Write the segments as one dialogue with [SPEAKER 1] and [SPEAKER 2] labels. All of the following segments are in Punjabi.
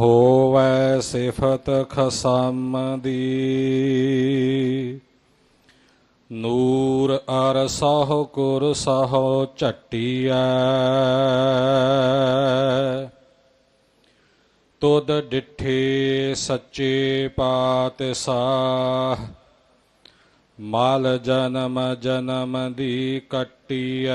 [SPEAKER 1] ਹੋਵੈ ਸਿਫਤ ਖਸਮ ਦੀ ਨੂਰ ਅਰ ਸਹੁ ਕੁਰ ਸਹੁ ਝਟੀਐ। ਤੁਧ ਡਿਠੇ ਸੱਚੇ ਪਾਤਸ਼ਾਹ। ਮਾਲ ਜਨਮ ਜਨਮ ਦੀ ਕੱਟੀਐ।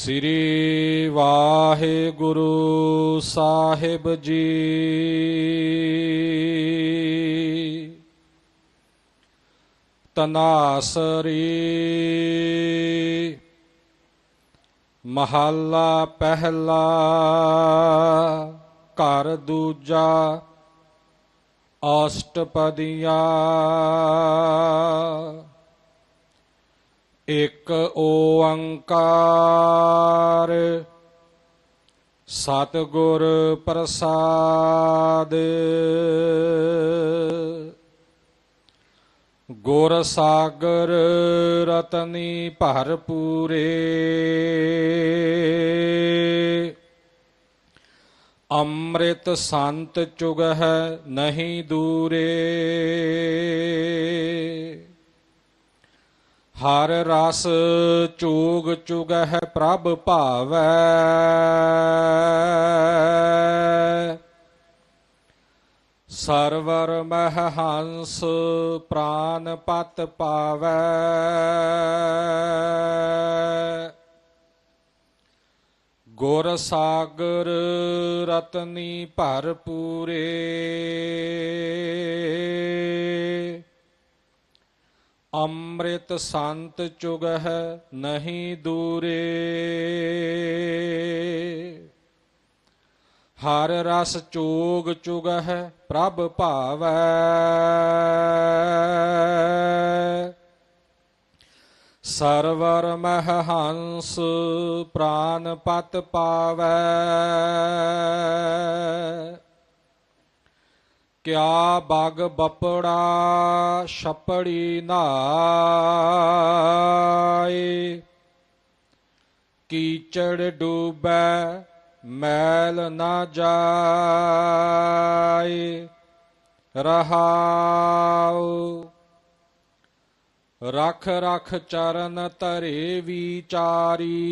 [SPEAKER 1] ਸ੍ਰੀ ਵਾਹਿਗੁਰੂ ਸਾਹਿਬ ਜੀ। ਤਨਾਸਰੀ ਮਹੱਲਾ ਪਹਿਲਾ ਘਰ ਦੂਜਾ ਅਸ਼ਟਪਦੀਆਂ। ਇਕ ਓੰਕਾਰ। ਸਤਿਗੁਰ ਪ੍ਰਸਾਦ। ਗੁਰ ਸਾਗਰ ਰਤਨੀ ਭਰਪੂਰੇ। ਅੰਮ੍ਰਿਤ ਸੰਤ ਚੁਗਹ ਨਹੀਂ ਦੂਰੇ। ਹਰ ਰਸ ਚੂਗ ਚੁਗਹਿ ਪ੍ਰਭ ਭਾਵੈ। ਸਰਵਰ ਮਹਿ ਹੰਸ ਪ੍ਰਾਨ ਪਤ ਪਾਵੈ। ਗੁਰ ਸਾਗਰ ਰਤਨੀ ਭਰਪੂਰੇ। ਅੰਮ੍ਰਿਤ ਸੰਤ ਚੁਗਹਿ ਨਹੀਂ ਦੂਰੇ। ਹਰ ਰਸ ਚੋਗ ਚੁਗਹਿ ਪ੍ਰਭ ਭਾਵੈ। ਸਰਵਰ ਮਹ ਹੰਸ ਪ੍ਰਾਨ ਪਤ ਪਾਵੈ। ਕਿਆ ਬਾਗ ਬਪੜਾ ਛਪੜੀ ਨਾਏ ਕੀਚੜ ਡੂਬੈ ਮੈਲ ਨਾ ਜਾਏ ਰਹਾਉ। ਰਖ ਰਖ ਚਰਨ ਧਰੇ ਵਿਚਾਰੀ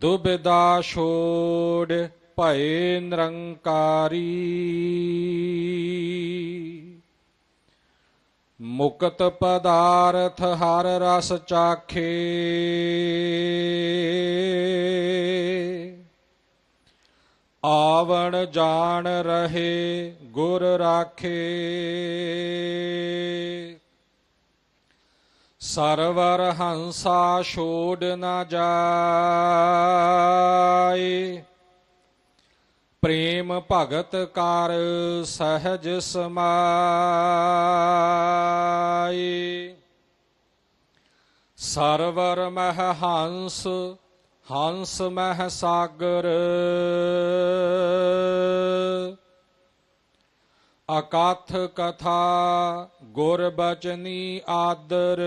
[SPEAKER 1] ਦੁਬਿਦਾ ਛੋੜ ਭਏ ਨਿਰੰਕਾਰੀ। ਮੁਕਤ ਪਦਾਰਥ ਹਰ ਰਸ ਚਾਖੇ। ਆਵਣ ਜਾਣ ਰਹੇ ਗੁਰ ਰਾਖੇ। ਸਰਵਰ ਹੰਸਾ ਛੋੜ ਨਾ ਜਾਏ। ਪ੍ਰੇਮ ਭਗਤ ਕਰ ਸਹਿਜ ਸਮਾਏ। ਸਰਵਰ ਮਹ ਹੰਸ ਹੰਸ ਮਹਿ ਸਾਗਰ ਅਕਥ ਕਥਾ ਗੁਰ ਬਚਨੀ ਆਦਰ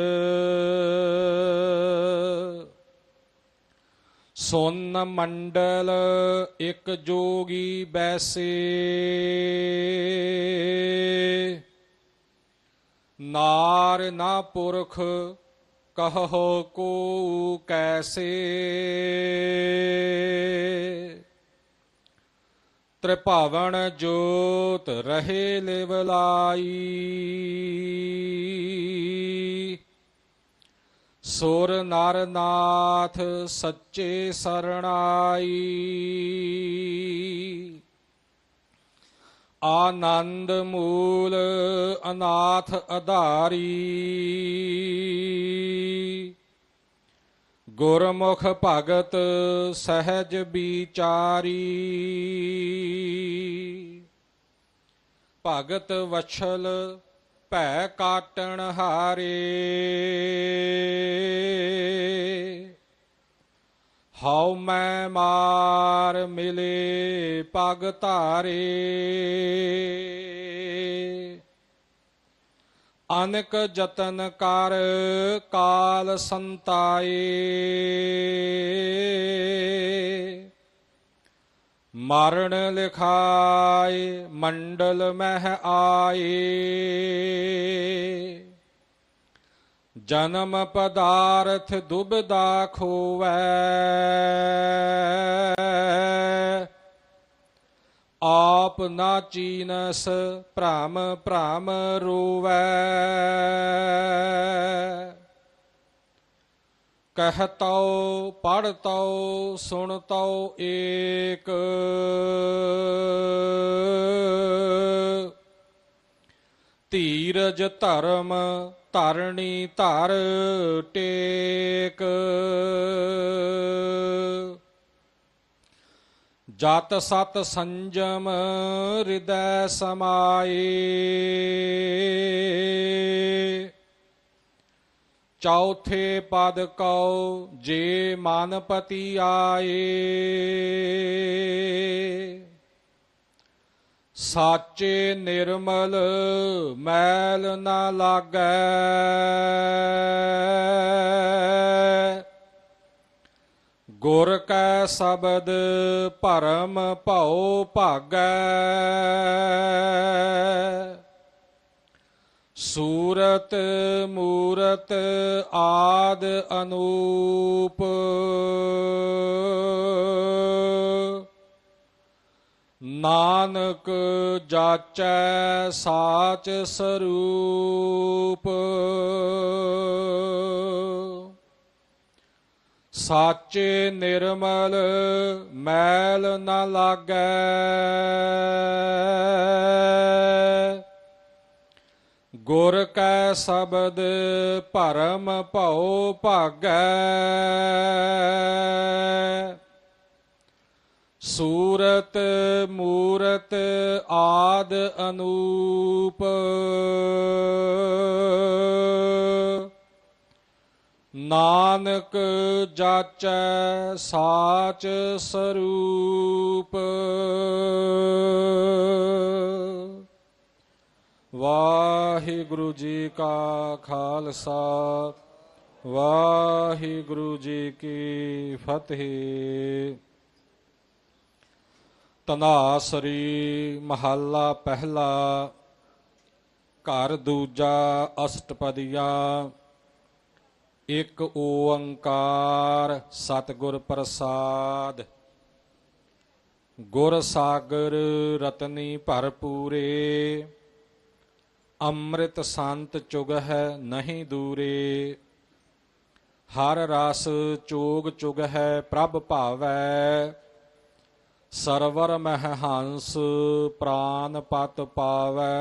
[SPEAKER 1] ਸੁਨ ਮੰਡਲ ਇਕ ਜੋਗੀ ਬੈਸੇ ਨਾਰ ਨਾ ਪੁਰਖ ਕਹੋ ਕੋ ਕੈਸੇ ਤ੍ਰਿਭਾਵਨ ਜੋਤ ਰਹੇ ਲਿਵਲਾਈ ਸੁਰ ਨਰ ਨਾਥ ਸੱਚੇ ਸਰਣਾਈ। ਆਨੰਦ ਮੂਲ ਅਨਾਥ ਅਧਾਰੀ। ਗੁਰਮੁਖ ਭਗਤ ਸਹਿਜ ਵਿਚਾਰੀ। ਭਗਤ ਵਛਲ ਭੈ ਕਾਟਣ ਹਾਰੇ। ਹਉ ਮੈਂ ਮਾਰ ਮਿਲੇ ਪਗ ਧਾਰੇ। ਅਨਕ ਜਤਨ ਕਰ ਕਾਲ ਸੰਤਾਏ। ਮਰਨ ਲਿਖਾਏ ਮੰਡਲ ਮਹਿ ਆਏ। ਜਨਮ ਪਦਾਰਥ ਦੁਬਦਾ ਖੋਵੈ। ਆਪ ਨਾ ਚੀਨਸ ਭ੍ਰਮ ਭ੍ਰਮ ਰੋਵੈ। ਕਹਤਉ, ਪੜਤਉ, ਸੁਣਤਉ ਏਕ। ਧੀਰਜ ਧਰਮ ਧਰਣੀ ਧਰ ਟੇਕ। ਜਤ ਸਤ ਸੰਜਮ ਹਿਰਦੈ ਸਮਾਏ। ਚੌਥੇ ਪਦ ਕਉ ਜੇ ਮਨਪਤੀ ਆਏ। ਸਾਚੇ ਨਿਰਮਲ ਮੈਲ ਨਾ ਲਾਗੈ। ਗੁਰ ਕੈ ਸ਼ਬਦ ਭਰਮ ਭਉ ਭਾਗੈ। ਸੂਰਤ ਮੂਰਤ ਆਦ ਅਨੂਪ। ਨਾਨਕ ਜਾਚੈ ਸਾਚ ਸਰੂਪ। ਸਾਚੇ ਨਿਰਮਲ ਮੈਲ ਨਾ ਲਾਗੈ। ਗੁਰ ਕੈ ਸ਼ਬਦ ਭਰਮ ਭਉ ਭਾਗੈ। ਸੂਰਤ ਮੂਰਤ ਆਦ ਅਨੂਪ। ਨਾਨਕ ਜਾਚੈ ਸਾਚ ਸਰੂਪ ਵਾਹਿਗੁਰੂ ਜੀ ਕਾ ਖਾਲਸਾ ਵਾਹਿਗੁਰੂ ਜੀ ਕੀ ਫਤਿਹ ਤਨਾਸਰੀ ਮਹੱਲਾ ਪਹਿਲਾ ਘਰ ਦੂਜਾ ਅਸ਼ਟਪਦੀਆ ਇਕ ਓੰਕਾਰ ਸਤਿਗੁਰ ਪ੍ਰਸਾਦ। ਗੁਰ ਸਾਗਰ ਰਤਨੀ ਭਰਪੂਰੇ, ਅੰਮ੍ਰਿਤ ਸੰਤ ਚੁਗ ਹੈ ਨਹੀਂ ਦੂਰੇ। ਹਰ ਰਸ ਚੋਗ ਚੁਗ ਹੈ ਪ੍ਰਭ ਭਾਵੈ, ਸਰਵਰ ਮਹਿ ਹੰਸ ਪ੍ਰਾਨ ਪਤ ਪਾਵੈ।